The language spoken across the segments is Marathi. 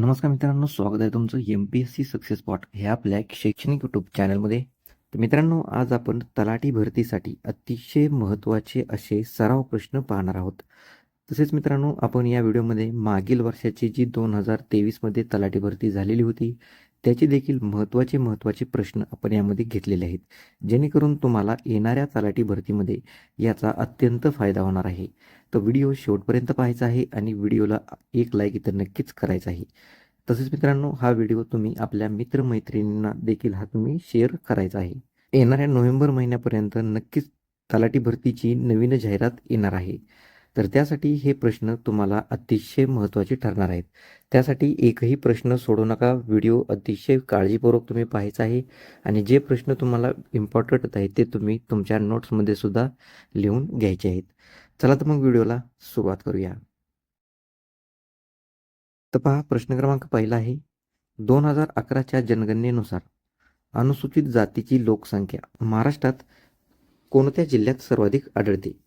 नमस्कार मित्रांनो स्वागत आहे तुमचं M P S C success spot ह्या आपल्या एक शैक्षणिक यूट्यूब चॅनलमध्ये तर मित्रांनो आज आपण तलाठी भरतीसाठी अतिशय महत्त्वाचे असे सराव प्रश्न पाहणार आहोत. तसेच मित्रांनो आपण या व्हिडिओमध्ये मागील वर्षाची जी दोन हजार तेवीसमध्ये तलाठी भरती झालेली होती त्याचे देखील महत्त्वाचे महत्त्वाचे प्रश्न आपण यामध्ये घेतलेले आहेत. जेणेकरून तुम्हाला येणाऱ्या तलाठी भरतीमध्ये याचा अत्यंत फायदा होणार आहे. तर व्हिडिओ शेवटपर्यंत पाहायचा आहे आणि व्हिडिओला एक लाईक इतर नक्कीच करायचा आहे. तसेच मित्रांनो हा व्हिडिओ तुम्ही आपल्या मित्रमैत्रिणींना देखील हा तुम्ही शेअर करायचा आहे. येणाऱ्या नोव्हेंबर महिन्यापर्यंत नक्कीच तलाठी भरतीची नवीन जाहिरात येणार आहे. तर त्यासाठी हे प्रश्न तुम्हाला अतिशय महत्त्वाचे ठरणार आहेत. त्यासाठी एकही प्रश्न सोडू नका. व्हिडिओ अतिशय काळजीपूर्वक तुम्ही पाहायचा आहे आणि जे प्रश्न तुम्हाला इम्पॉर्टंट आहेत ते तुम्ही तुमच्या नोट्समध्ये सुद्धा लिहून घ्यायचे आहेत. चला तर मग व्हिडिओला सुरुवात करूया. तर पहा प्रश्न क्रमांक पहिला आहे. दोन हजार अकराच्या जनगणनेनुसार अनुसूचित जातीची लोकसंख्या महाराष्ट्रात कोणत्या जिल्ह्यात सर्वाधिक आढळते?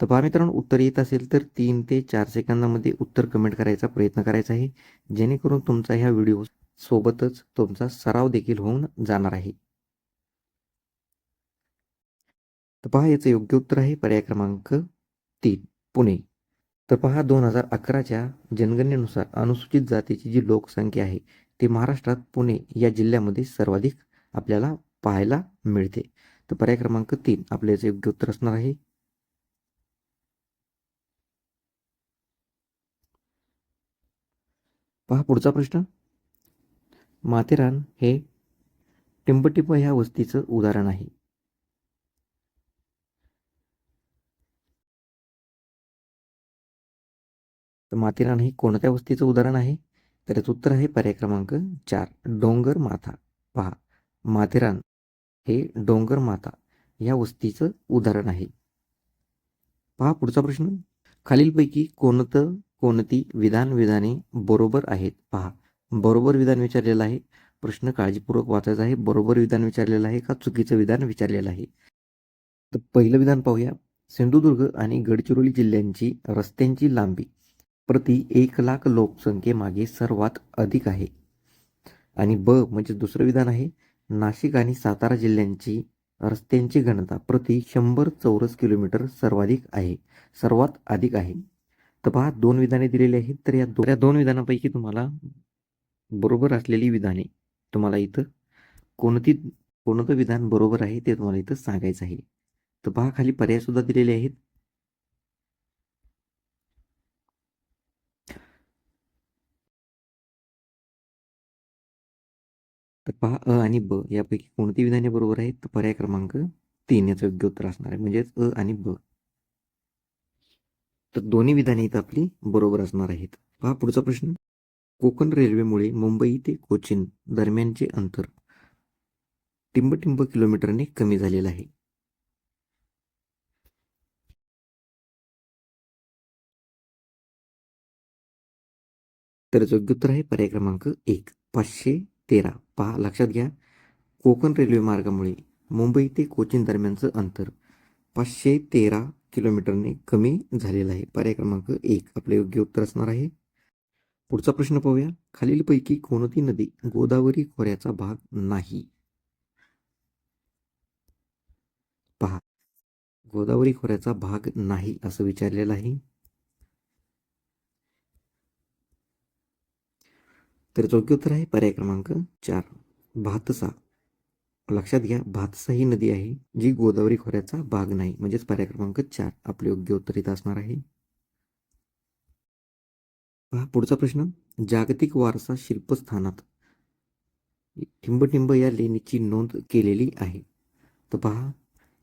तर पहा मित्रांनो उत्तर येत असेल तर तीन ते चार सेकंदामध्ये उत्तर कमेंट करायचा प्रयत्न करायचा आहे. जेणेकरून तुमचा ह्या व्हिडिओ सोबतच तुमचा सराव देखील होऊन जाणार आहे. तर पहा याचं योग्य उत्तर आहे पर्याय क्रमांक तीन पुणे. तर पहा दोन हजार अकराच्या जनगणनेनुसार अनुसूचित जातीची जी लोकसंख्या आहे ती महाराष्ट्रात पुणे या जिल्ह्यामध्ये सर्वाधिक आपल्याला पाहायला मिळते. तर पर्याय क्रमांक तीन आपल्या याचं योग्य उत्तर असणार आहे. पहा पुढचा प्रश्न. माथेरान हे टिंबटिंब ह्या वस्तीचं उदाहरण आहे. तर माथेरान हे कोणत्या वस्तीचं उदाहरण आहे? तर याचं उत्तर आहे पर्याय क्रमांक चार डोंगर माथा. पहा माथेरान हे डोंगर माथा या वस्तीचं उदाहरण आहे. पहा पुढचा प्रश्न. खालीलपैकी कोणतं कोणती विधान विधाने बरोबर आहेत? पहा बरोबर विधान विचारलेलं आहे. प्रश्न काळजीपूर्वक वाचायचा आहे. बरोबर विधान विचारलेलं आहे का? चुकीचं विधान विचारलेलं आहे. तर पहिलं विधान पाहूया. सिंधुदुर्ग आणि गडचिरोली जिल्ह्यांची रस्त्यांची लांबी प्रति एक लाख लोकसंख्येमागे सर्वात अधिक आहे. आणि ब म्हणजे दुसरं विधान आहे. नाशिक आणि सातारा जिल्ह्यांची रस्त्यांची घनता प्रति शंभर चौरस किलोमीटर सर्वाधिक आहे. सर्वात अधिक आहे. तर पहा दोन विधाने दिलेली आहेत तर या दो या दोन विधानापैकी तुम्हाला बरोबर असलेली विधाने तुम्हाला इथं कोणती कोणतं विधान बरोबर आहे ते तुम्हाला इथं सांगायचं आहे. तर पहा खाली पर्याय सुद्धा दिलेले आहेत. तर पहा अ आणि ब यापैकी कोणती विधाने बरोबर आहेत? तर पर्याय क्रमांक तीन याचं योग्य उत्तर असणार आहे. म्हणजेच अ आणि ब. तर दोन्ही विधाने इथं आपली बरोबर असणार आहेत. पहा पुढचा प्रश्न. कोकण रेल्वेमुळे मुंबई ते कोचीन दरम्यानचे अंतर टिंबटिंब किलोमीटरने कमी झालेलं आहे. तर योग्य उत्तर आहे पर्याय क्रमांक एक. पाचशे तेरा. पहा लक्षात घ्या. कोकण रेल्वे मार्गामुळे मुंबई ते कोचीन दरम्यानचं अंतर पाचशे तेरा किलोमीटरने कमी झालेला आहे. पर्याय क्रमांक एक. आपले योग्य उत्तर असणार आहे. पुढचा प्रश्न पाहूया. खालीलपैकी कोणती नदी गोदावरी खोऱ्याचा भाग नाही? पहा. गोदावरी खोऱ्याचा भाग नाही असं विचारलेलं आहे. तर योग्य उत्तर आहे. पर्याय क्रमांक चार. भातसा. लक्षात घ्या भातसा ही नदी आहे जी गोदावरी खोऱ्याचा भाग नाही. म्हणजेच पर्याय क्रमांक चार आपले योग्य उत्तर इथं असणार आहे. पहा पुढचा प्रश्न. जागतिक वारसा शिल्पस्थानात ठिंबटिंब या लेणीची नोंद केलेली आहे. तर पहा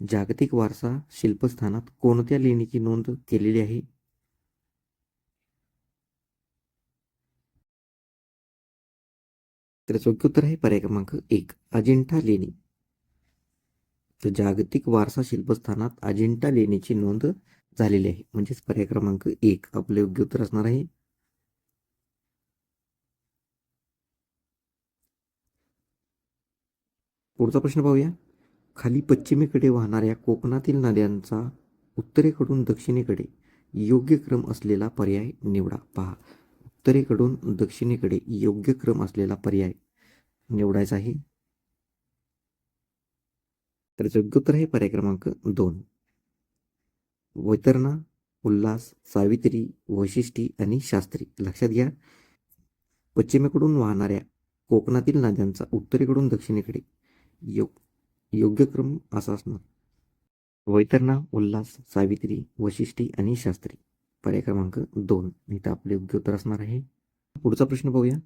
जागतिक वारसा शिल्पस्थानात कोणत्या लेणीची नोंद केलेली आहे? तर योग्य उत्तर आहे पर्याय क्रमांक एक अजिंठा लेणी. तर जागतिक वारसा शिल्पस्थानात अजिंठा लेणीची नोंद झालेली आहे. म्हणजेच पर्याय क्रमांक एक आपलं योग्य उत्तर असणार आहे. पुढचा प्रश्न पाहूया. खाली पश्चिमेकडे वाहणाऱ्या कोकणातील नद्यांचा उत्तरेकडून दक्षिणेकडे योग्य क्रम असलेला पर्याय निवडा. पहा. उत्तरेकडून दक्षिणेकडे योग्य क्रम असलेला पर्याय निवडायचा आहे. तर योग्य उत्तर आहे पर्याय क्रमांक दोन. वैतरणा उल्हास सावित्री वैशिष्टी आणि शास्त्री. लक्षात घ्या पश्चिमेकडून वाहणाऱ्या कोकणातील नद्यांचा उत्तरेकडून दक्षिणेकडे यो योग्य क्रम असा असणार. वैतरणा उल्हास सावित्री वशिष्ठी आणि शास्त्री. पर्याय क्रमांक दोन. इथं आपले योग्य उत्तर असणार आहे. पुढचा प्रश्न पाहूया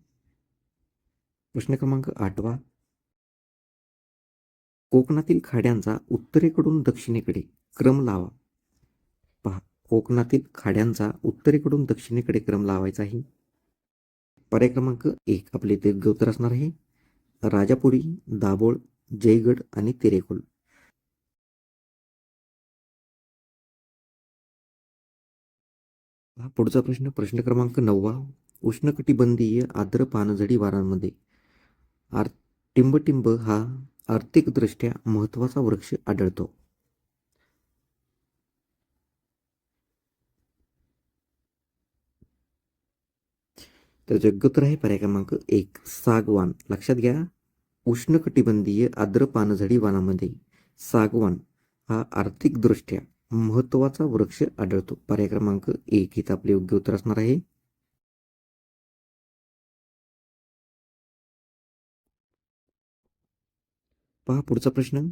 प्रश्न क्रमांक आठवा. कोकणातील खाड्यांचा उत्तरेकडून दक्षिणेकडे क्रम लावा. पहा कोकणातील खाड्यांचा उत्तरेकडून दक्षिणेकडे क्रम लावायचा आहे. पर्याय क्रमांक एक. आपले इथे योग्य उत्तर असणार आहे. राजापुरी दाभोळ जयगड आणि तेरेकोल हा पुढचा प्रश्न प्रश्न क्रमांक नववा. उष्णकटिबंधीय आर्द्र पानझडी वारांमध्ये आर टिंबटिंब हा आर्थिकदृष्ट्या महत्त्वाचा वृक्ष आढळतो. तर जगोत्तर आहे पर्याय क्रमांक एक सागवान. लक्षात घ्या उष्णकटिबंधीय आर्द्र पानझडी वनामध्ये सागवान हा आर्थिकदृष्ट्या महत्त्वाचा वृक्ष आढळतो. पर्याय क्रमांक एक. इथं आपले योग्य उत्तर असणार आहे. पहा पुढचा प्रश्न.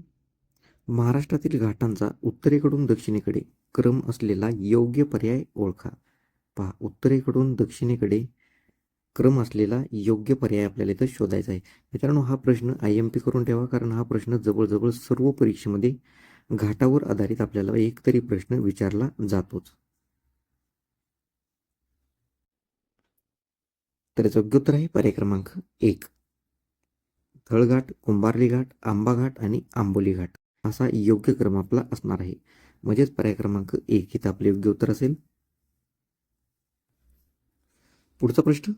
महाराष्ट्रातील घाटांचा उत्तरेकडून दक्षिणेकडे क्रम असलेला योग्य पर्याय ओळखा. पहा उत्तरेकडून दक्षिणेकडे क्रम असलेला योग्य पर्याय आपल्याला इथं शोधायचा आहे. मित्रांनो हा प्रश्न आय एम पी करून ठेवा कारण हा प्रश्न जवळजवळ सर्व परीक्षेमध्ये घाटावर आधारित आपल्याला एक तरी प्रश्न विचारला जातोच. तर याचं योग्य उत्तर आहे पर्याय क्रमांक एक. थळघाट कुंभारली घाट आंबा घाट आणि आंबोली घाट. असा योग्य क्रम आपला असणार आहे. म्हणजेच पर्याय क्रमांक एक इथं आपले योग्य उत्तर असेल. पुढचा प्रश्न.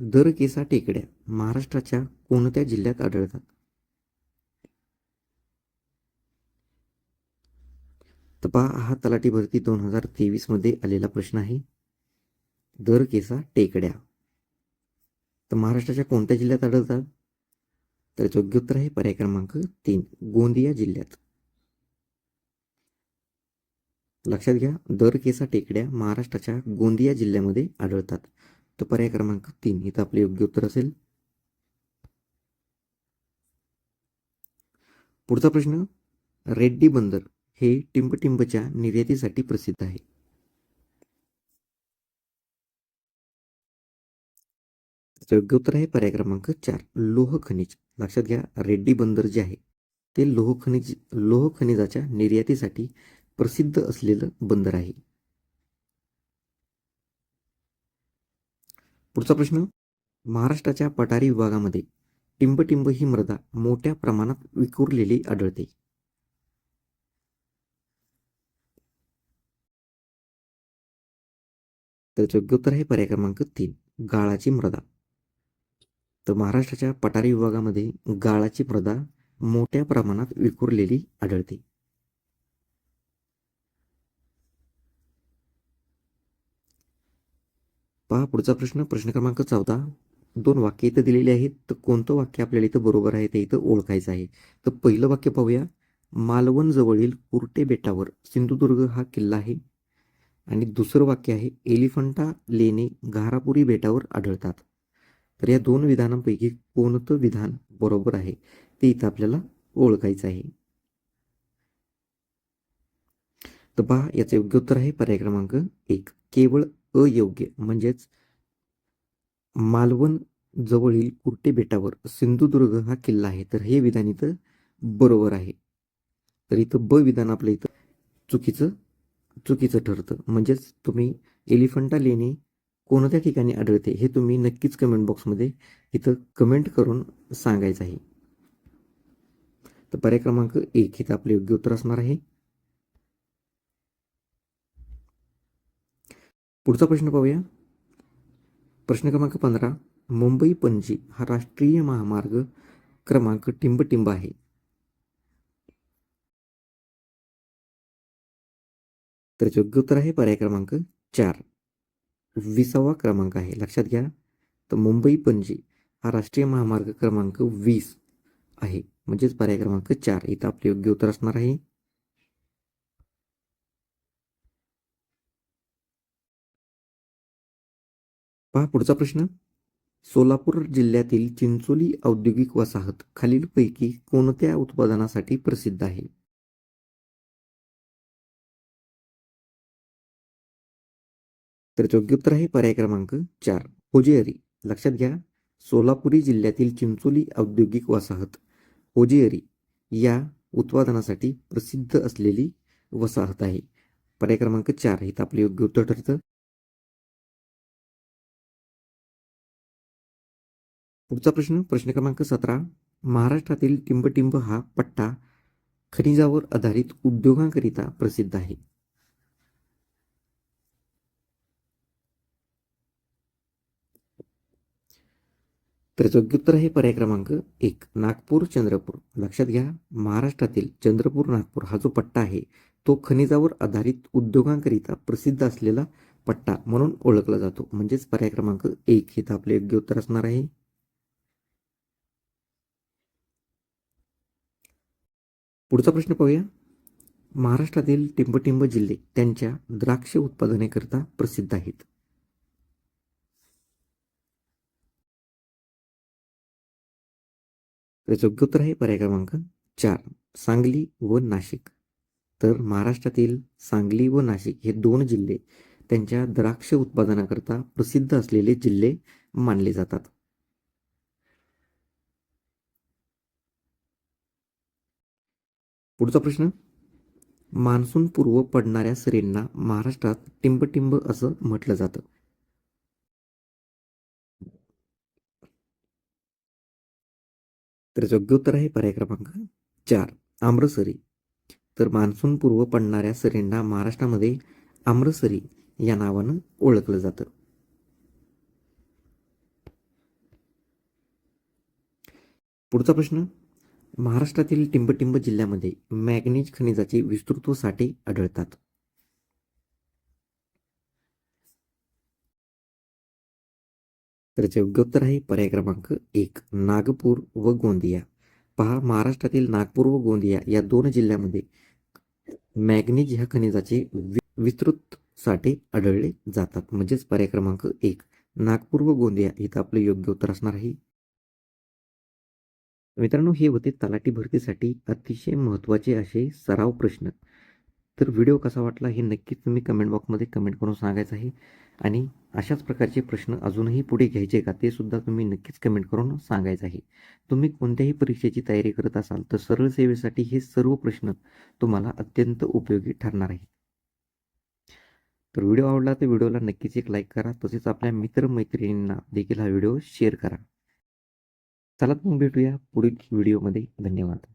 दर केसा टेकड्या महाराष्ट्राच्या कोणत्या जिल्ह्यात आढळतात? तर पहा हा तलाठी भरती दोन हजार तेवीसमध्ये आलेला प्रश्न आहे. दर केसा टेकड्या. तर महाराष्ट्राच्या कोणत्या जिल्ह्यात आढळतात? तर योग्य उत्तर आहे पर्याय क्रमांक तीन गोंदिया जिल्ह्यात. लक्षात घ्या दर केसा टेकड्या महाराष्ट्राच्या गोंदिया जिल्ह्यामध्ये आढळतात. तर पर्याय क्रमांक तीन इथं आपले योग्य उत्तर असेल. पुढचा प्रश्न रेड्डी बंदर. हे टिंबटिंबच्या निर्यातीसाठी प्रसिद्ध आहे. योग्य उत्तर आहे पर्याय क्रमांक चार लोह खनिज. लक्षात घ्या रेड्डी बंदर जे आहे ते लोह खनिज लोह खनिजाच्या निर्यातीसाठी प्रसिद्ध असलेलं बंदर आहे. पुढचा प्रश्न महाराष्ट्राच्या पठारी विभागामध्ये टिंबटिंब ही मृदा मोठ्या प्रमाणात विखुरलेली आढळते. तर योग्य उत्तर आहे पर्याय क्रमांक तीन गाळाची मृदा. तर महाराष्ट्राच्या पठारी विभागामध्ये गाळाची मृदा मोठ्या प्रमाणात विखुरलेली आढळते. पहा पुढचा प्रश्न प्रश्न क्रमांक चौदा. दोन वाक्य इथं दिलेली आहेत तर कोणतं वाक्य आपल्याला इथं बरोबर आहे ते इथं ओळखायचं आहे. तर पहिलं वाक्य पाहूया. मालवण जवळील कुर्टे बेटावर सिंधुदुर्ग हा किल्ला आहे. आणि दुसरं वाक्य आहे एलिफंटा लेणे घारापुरी बेटावर आढळतात. तर या दोन विधानांपैकी कोणतं विधान बरोबर आहे ते इथं आपल्याला ओळखायचं आहे. तर पहा याचं योग्य उत्तर आहे पर्याय क्रमांक एक. केवळ अयोग्य म्हणजेच मालवण जवळील कुर्टे बेटावर सिंधुदुर्ग हा किल्ला आहे. तर हे विधान इथं बरोबर आहे. तर इथं ब विधान आपलं इथं चुकीचं चुकीचं ठरतं. म्हणजेच तुम्ही एलिफंटा लेणी कोणत्या ठिकाणी आढळते हे तुम्ही नक्कीच कमेंट बॉक्समध्ये इथं कमेंट करून सांगायचं आहे तर पर्याय क्रमांक एक इथं आपले योग्य उत्तर असणार आहे. पुढचा प्रश्न पाहूया. प्रश्न क्रमांक पंधरा मुंबई पणजी हा राष्ट्रीय महामार्ग क्रमांक टिंबटिंब आहे. तर योग्य उत्तर आहे पर्याय क्रमांक चार विसावा क्रमांक आहे. लक्षात घ्या. तर मुंबई पणजी हा राष्ट्रीय महामार्ग क्रमांक वीस आहे. म्हणजेच पर्याय क्रमांक चार. इथं आपले योग्य उत्तर असणार आहे. पहा पुढचा प्रश्न. सोलापूर जिल्ह्यातील चिंचोली औद्योगिक वसाहत खालीलपैकी कोणत्या उत्पादनासाठी प्रसिद्ध आहे? तर योग्य उत्तर आहे पर्याय क्रमांक चार. होजेअरी लक्षात घ्या सोलापुरी जिल्ह्यातील चिंचोली औद्योगिक वसाहत. होजेअरी या उत्पादनासाठी प्रसिद्ध असलेली वसाहत आहे. पर्याय क्रमांक चार हे आपले योग्य उत्तर ठरतं. पुढचा प्रश्न प्रश्न क्रमांक सतरा. महाराष्ट्रातील टिंबटिंब हा पट्टा खनिजावर आधारित उद्योगांकरिता प्रसिद्ध आहे. तर योग्य उत्तर आहे पर्याय क्रमांक एक नागपूर चंद्रपूर. लक्षात घ्या महाराष्ट्रातील चंद्रपूर नागपूर हा जो पट्टा आहे तो खनिजावर आधारित उद्योगांकरिता प्रसिद्ध असलेला पट्टा म्हणून ओळखला जातो. म्हणजेच पर्याय क्रमांक एक हे तर आपले योग्य उत्तर असणार आहे. पुढचा प्रश्न पाहूया. महाराष्ट्रातील टिंबटिंब जिल्हे त्यांच्या द्राक्ष उत्पादनेकरिता प्रसिद्ध आहेत. त्याचं योग्य उत्तर आहे पर्याय क्रमांक चार सांगली व नाशिक. तर महाराष्ट्रातील सांगली व नाशिक हे दोन जिल्हे त्यांच्या द्राक्ष उत्पादनाकरता प्रसिद्ध असलेले जिल्हे मानले जातात. पुढचा प्रश्न मान्सून पूर्व पडणाऱ्या सरींना महाराष्ट्रात टिंबटिंब असं म्हटलं जातं. तर योग्य उत्तर आहे पर्याय क्रमांक चार आम्रसरी. तर मान्सून पूर्व पडणाऱ्या सरींना महाराष्ट्रामध्ये आम्रसरी या नावानं ओळखलं जातं. पुढचा प्रश्न महाराष्ट्रातील टिंबटिंब जिल्ह्यामध्ये मॅग्नीज खनिजाचे विस्तृत साठे आढळतात. तर योग्य उत्तर आहे. पर्याय क्रमांक एक नागपूर व गोंदिया. पहा महाराष्ट्रातील नागपूर व गोंदिया या दोन जिल्ह्यामध्ये मॅग्नीज ह्या खनिजाचे विस्तृत साठे आढळले जातात. म्हणजेच पर्याय क्रमांक एक नागपूर व गोंदिया इथं आपलं योग्य उत्तर असणार आहे. मित्रांनो हे होते तलाठी भरतीसाठी अतिशय महत्त्वाचे असे सराव प्रश्न. तर व्हिडिओ कसा वाटला हे नक्कीच तुम्ही कमेंट बॉक्समध्ये कमेंट करून सांगायचं आहे. आणि अशाच प्रकारचे प्रश्न अजूनही पुढे घ्यायचे का ते सुद्धा तुम्ही नक्कीच कमेंट करून सांगायचं आहे. तुम्ही कोणत्याही परीक्षेची तयारी करत असाल तर सरळ सेवेसाठी हे सर्व प्रश्न तुम्हाला अत्यंत उपयोगी ठरणार आहेत. तर व्हिडिओ आवडला तर व्हिडिओला नक्कीच एक लाईक करा. तसेच आपल्या मित्रमैत्रिणींना देखील हा व्हिडिओ शेअर करा. चला मग भेटूया पुढील व्हिडिओमध्ये धन्यवाद.